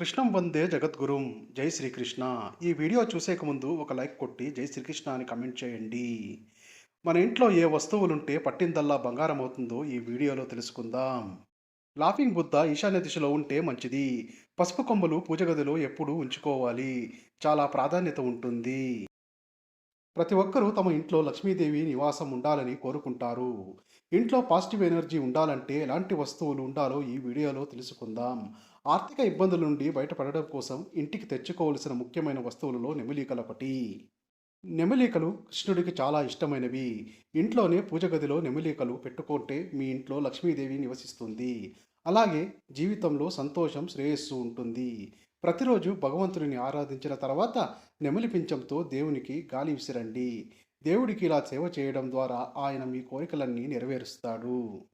కృష్ణం వందే జగద్గురుం. జై శ్రీకృష్ణ. ఈ వీడియో చూసేక ముందు ఒక లైక్ కొట్టి జై శ్రీకృష్ణ అని కమెంట్ చేయండి. మన ఇంట్లో ఏ వస్తువులుంటే పట్టిందల్లా బంగారం అవుతుందో ఈ వీడియోలో తెలుసుకుందాం. లాఫింగ్ బుద్ధ ఈశాన్య దిశలో ఉంటే మంచిది. పసుపు కొమ్మలు పూజ గదిలో ఎప్పుడూ ఉంచుకోవాలి. చాలా ప్రాధాన్యత ఉంటుంది. ప్రతి ఒక్కరూ తమ ఇంట్లో లక్ష్మీదేవి నివాసం ఉండాలని కోరుకుంటారు. ఇంట్లో పాజిటివ్ ఎనర్జీ ఉండాలంటే ఎలాంటి వస్తువులు ఉండాలో ఈ వీడియోలో తెలుసుకుందాం. ఆర్థిక ఇబ్బందుల నుండి బయటపడడం కోసం ఇంటికి తెచ్చుకోవలసిన ముఖ్యమైన వస్తువులలో నెమలికలు ఒకటి. నెమలికలు కృష్ణుడికి చాలా ఇష్టమైనవి. ఇంట్లోనే పూజ గదిలో నెమలికలు పెట్టుకుంటే మీ ఇంట్లో లక్ష్మీదేవి నివసిస్తుంది. అలాగే జీవితంలో సంతోషం శ్రేయస్సు ఉంటుంది. ప్రతిరోజు భగవంతుడిని ఆరాధించిన తర్వాత నెమలి పింఛంతో దేవునికి గాలి విసిరండి. దేవుడికి ఇలా సేవ చేయడం ద్వారా ఆయన మీ కోరికలన్నీ నెరవేరుస్తాడు.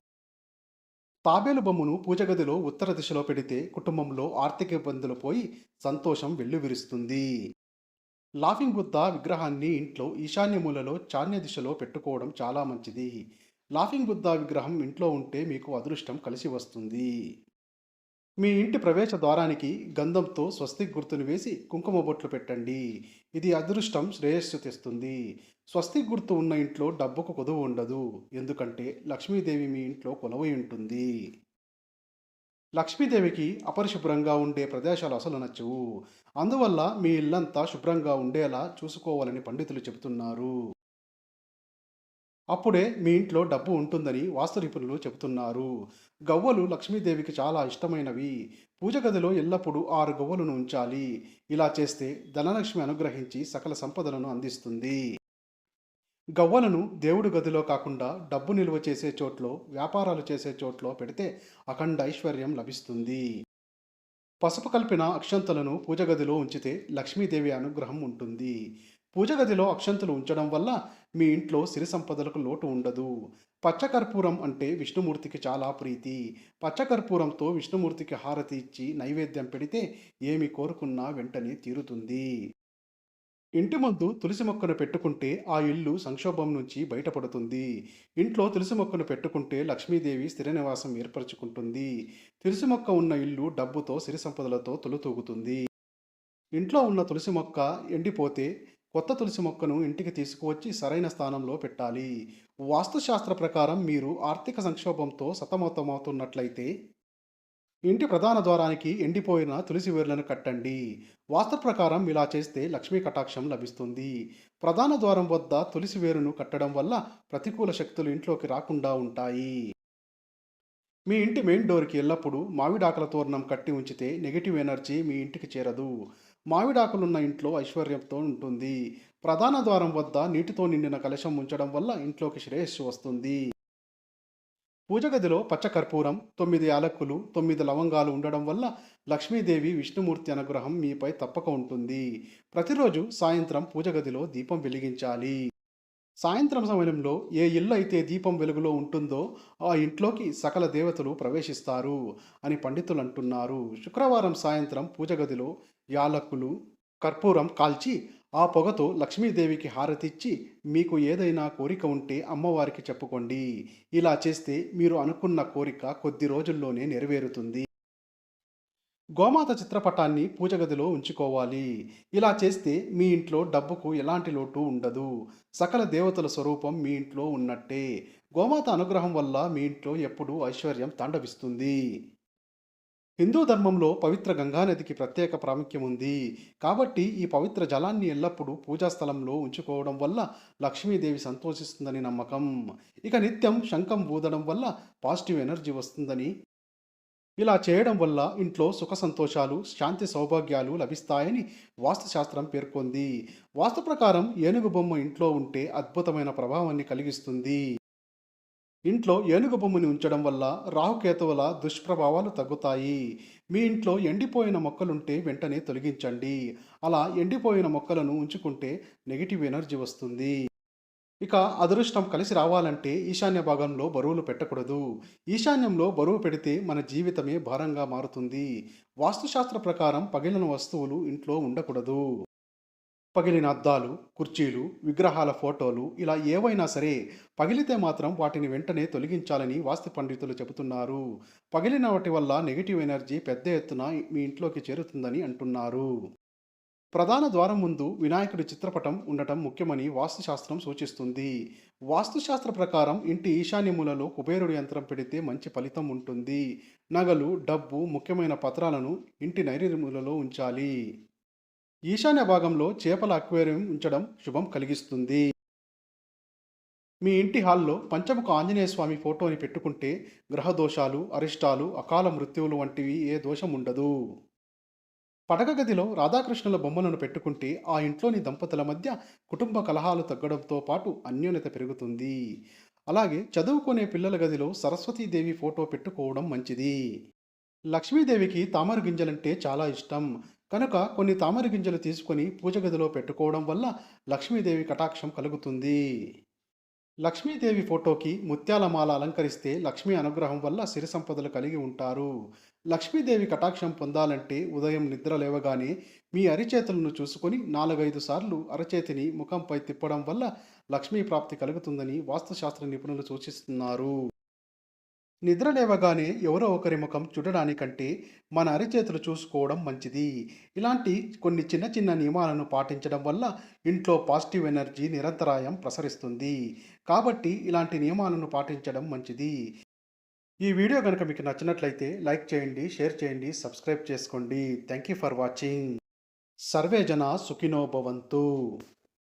తాబేలు బొమ్మను పూజగదిలో ఉత్తర దిశలో పెడితే కుటుంబంలో ఆర్థిక ఇబ్బందులు పోయి సంతోషం వెల్లువిరుస్తుంది. లాఫింగ్ బుద్ధ విగ్రహాన్ని ఇంట్లో ఈశాన్య మూలలో చాన్య దిశలో పెట్టుకోవడం చాలా మంచిది. లాఫింగ్ బుద్ధ విగ్రహం ఇంట్లో ఉంటే మీకు అదృష్టం కలిసి వస్తుంది. మీ ఇంటి ప్రవేశ ద్వారానికి గంధంతో స్వస్తిక్ గుర్తును వేసి కుంకుమ బొట్లు పెట్టండి. ఇది అదృష్టం శ్రేయస్సు తెస్తుంది. స్వస్తిక్ గుర్తు ఉన్న ఇంట్లో డబ్బుకు కొదువు ఉండదు. ఎందుకంటే లక్ష్మీదేవి మీ ఇంట్లో కొలవై ఉంటుంది. లక్ష్మీదేవికి అపరిశుభ్రంగా ఉండే ప్రదేశాలు అసలు నచ్చవు. అందువల్ల మీ ఇల్లంతా శుభ్రంగా ఉండేలా చూసుకోవాలని పండితులు చెబుతున్నారు. అప్పుడే మీ ఇంట్లో డబ్బు ఉంటుందని వాస్తు నిపుణులు చెబుతున్నారు. గవ్వలు లక్ష్మీదేవికి చాలా ఇష్టమైనవి. పూజ గదిలో ఎల్లప్పుడూ ఆరు గవ్వలను ఉంచాలి. ఇలా చేస్తే ధనలక్ష్మి అనుగ్రహించి సకల సంపదలను అందిస్తుంది. గవ్వలను దేవుడి గదిలో కాకుండా డబ్బు నిల్వ చేసే చోట్లో వ్యాపారాలు చేసే చోట్లో పెడితే అఖండ ఐశ్వర్యం లభిస్తుంది. పసుపు కలిపిన అక్షంతలను పూజ గదిలో ఉంచితే లక్ష్మీదేవి అనుగ్రహం ఉంటుంది. పూజ గదిలో అక్షంతులు ఉంచడం వల్ల మీ ఇంట్లో సిరి సంపదలకు లోటు ఉండదు. పచ్చకర్పూరం అంటే విష్ణుమూర్తికి చాలా ప్రీతి. పచ్చకర్పూరంతో విష్ణుమూర్తికి హారతి ఇచ్చి నైవేద్యం పెడితే ఏమి కోరుకున్నా వెంటనే తీరుతుంది. ఇంటి ముందు తులసి మొక్కను పెట్టుకుంటే ఆ ఇల్లు సంక్షోభం నుంచి బయటపడుతుంది. ఇంట్లో తులసి మొక్కను పెట్టుకుంటే లక్ష్మీదేవి స్థిర నివాసం ఏర్పరచుకుంటుంది. తులసి మొక్క ఉన్న ఇల్లు డబ్బుతో సిరి సంపదలతో తొలుతూగుతుంది. ఇంట్లో ఉన్న తులసి మొక్క ఎండిపోతే కొత్త తులసి మొక్కను ఇంటికి తీసుకువచ్చి సరైన స్థానంలో పెట్టాలి. వాస్తుశాస్త్ర ప్రకారం మీరు ఆర్థిక సంక్షోభంతో సతమతమవుతున్నట్లయితే ఇంటి ప్రధాన ద్వారానికి ఎండిపోయిన తులసి వేర్లను కట్టండి. వాస్తు ప్రకారం ఇలా చేస్తే లక్ష్మీ కటాక్షం లభిస్తుంది. ప్రధాన ద్వారం వద్ద తులసి వేరును కట్టడం వల్ల ప్రతికూల శక్తులు ఇంట్లోకి రాకుండా ఉంటాయి. మీ ఇంటి మెయిన్ డోర్కి ఎల్లప్పుడూ మామిడాకుల తోరణం కట్టి ఉంచితే నెగిటివ్ ఎనర్జీ మీ ఇంటికి చేరదు. మామిడాకులున్న ఇంట్లో ఐశ్వర్యంతో ఉంటుంది. ప్రధాన ద్వారం వద్ద నీటితో నిండిన కలశం ఉంచడం వల్ల ఇంట్లోకి శ్రేయస్సు వస్తుంది. పూజ గదిలో పచ్చకర్పూరం తొమ్మిది యాలక్కులు తొమ్మిది లవంగాలు ఉండడం వల్ల లక్ష్మీదేవి విష్ణుమూర్తి అనుగ్రహం మీపై తప్పక ఉంటుంది. ప్రతిరోజు సాయంత్రం పూజ గదిలో దీపం వెలిగించాలి. సాయంత్రం సమయంలో ఏ ఇల్లు అయితే దీపం వెలుగులో ఉంటుందో ఆ ఇంట్లోకి సకల దేవతలు ప్రవేశిస్తారు అని పండితులు అంటున్నారు. శుక్రవారం సాయంత్రం పూజ గదిలో కర్పూరం కాల్చి ఆ పొగతో లక్ష్మీదేవికి హారతిచ్చి మీకు ఏదైనా కోరిక ఉంటే అమ్మవారికి చెప్పుకోండి. ఇలా చేస్తే మీరు అనుకున్న కోరిక కొద్ది రోజుల్లోనే నెరవేరుతుంది. గోమాత చిత్రపటాన్ని పూజ గదిలో ఉంచుకోవాలి. ఇలా చేస్తే మీ ఇంట్లో డబ్బుకు ఎలాంటి లోటు ఉండదు. సకల దేవతల స్వరూపం మీ ఇంట్లో ఉన్నట్టే. గోమాత అనుగ్రహం వల్ల మీ ఇంట్లో ఎప్పుడూ ఐశ్వర్యం తాండవిస్తుంది. హిందూ ధర్మంలో పవిత్ర గంగానదికి ప్రత్యేక ప్రాముఖ్యం ఉంది. కాబట్టి ఈ పవిత్ర జలాన్ని ఎల్లప్పుడూ పూజా స్థలంలో ఉంచుకోవడం వల్ల లక్ష్మీదేవి సంతోషిస్తుందని నమ్మకం. ఇక నిత్యం శంఖం ఊదడం వల్ల పాజిటివ్ ఎనర్జీ వస్తుందని ఇలా చేయడం వల్ల ఇంట్లో సుఖ సంతోషాలు శాంతి సౌభాగ్యాలు లభిస్తాయని వాస్తుశాస్త్రం పేర్కొంది. వాస్తు ప్రకారం ఏనుగు బొమ్మ ఇంట్లో ఉంటే అద్భుతమైన ప్రభావాన్ని కలిగిస్తుంది. ఇంట్లో ఏనుగు బొమ్మని ఉంచడం వల్ల రాహుకేతువుల దుష్ప్రభావాలు తగ్గుతాయి. మీ ఇంట్లో ఎండిపోయిన మొక్కలుంటే వెంటనే తొలగించండి. అలా ఎండిపోయిన మొక్కలను ఉంచుకుంటే నెగిటివ్ ఎనర్జీ వస్తుంది. ఇక అదృష్టం కలిసి రావాలంటే ఈశాన్య భాగంలో బరువులు పెట్టకూడదు. ఈశాన్యంలో బరువు పెడితే మన జీవితమే భారంగా మారుతుంది. వాస్తుశాస్త్ర ప్రకారం పగిలిన వస్తువులు ఇంట్లో ఉండకూడదు. పగిలిన అద్దాలు కుర్చీలు విగ్రహాల ఫోటోలు ఇలా ఏవైనా సరే పగిలితే మాత్రం వాటిని వెంటనే తొలగించాలని వాస్తు పండితులు చెబుతున్నారు. పగిలిన వాటి వల్ల నెగిటివ్ ఎనర్జీ పెద్ద ఎత్తున మీ ఇంట్లోకి చేరుతుందని అంటున్నారు. ప్రధాన ద్వారం ముందు వినాయకుడి చిత్రపటం ఉండటం ముఖ్యమని వాస్తుశాస్త్రం సూచిస్తుంది. వాస్తుశాస్త్ర ప్రకారం ఇంటి ఈశాన్య మూలలో కుబేరుడి యంత్రం పెడితే మంచి ఫలితం ఉంటుంది. నగలు డబ్బు ముఖ్యమైన పత్రాలను ఇంటి నైరుములలో ఉంచాలి. ఈశాన్య భాగంలో చేపల అక్వేరియం ఉంచడం శుభం కలిగిస్తుంది. మీ ఇంటి హాల్లో పంచముఖ ఆంజనేయ స్వామి ఫోటోని పెట్టుకుంటే గ్రహ దోషాలు అరిష్టాలు అకాల మృత్యువులు వంటివి ఏ దోషం ఉండదు పడక గదిలో రాధాకృష్ణుల బొమ్మలను పెట్టుకుంటే ఆ ఇంట్లోని దంపతుల మధ్య కుటుంబ కలహాలు తగ్గడంతో పాటు అన్యోన్యత పెరుగుతుంది. అలాగే చదువుకునే పిల్లల గదిలో సరస్వతీదేవి ఫోటో పెట్టుకోవడం మంచిది. లక్ష్మీదేవికి తామర గింజలంటే చాలా ఇష్టం. కనుక కొన్ని తామర గింజలు తీసుకొని పూజ గదిలో పెట్టుకోవడం వల్ల లక్ష్మీదేవి కటాక్షం కలుగుతుంది. లక్ష్మీదేవి ఫోటోకి ముత్యాల మాల అలంకరిస్తే లక్ష్మీ అనుగ్రహం వల్ల సిరి సంపదలు కలిగి ఉంటారు. లక్ష్మీదేవి కటాక్షం పొందాలంటే ఉదయం నిద్ర లేవగానే మీ అరిచేతులను చూసుకొని నాలుగైదు సార్లు అరచేతిని ముఖంపై తిప్పడం వల్ల లక్ష్మీ ప్రాప్తి కలుగుతుందని వాస్తుశాస్త్ర నిపుణులు సూచిస్తున్నారు. నిద్ర లేవగానే ఎవరో ఒకరి ముఖం చూడడానికంటే మన అరిచేతులు చూసుకోవడం మంచిది. ఇలాంటి కొన్ని చిన్న చిన్న నియమాలను పాటించడం వల్ల ఇంట్లో పాజిటివ్ ఎనర్జీ నిరంతరాయం ప్రసరిస్తుంది. కాబట్టి ఇలాంటి నియమాలను పాటించడం మంచిది. ఈ వీడియో కనుక మీకు నచ్చినట్లయితే లైక్ చేయండి షేర్ చేయండి సబ్స్క్రైబ్ చేసుకోండి. Thank you for watching. Survey జన సుఖినోభవంతు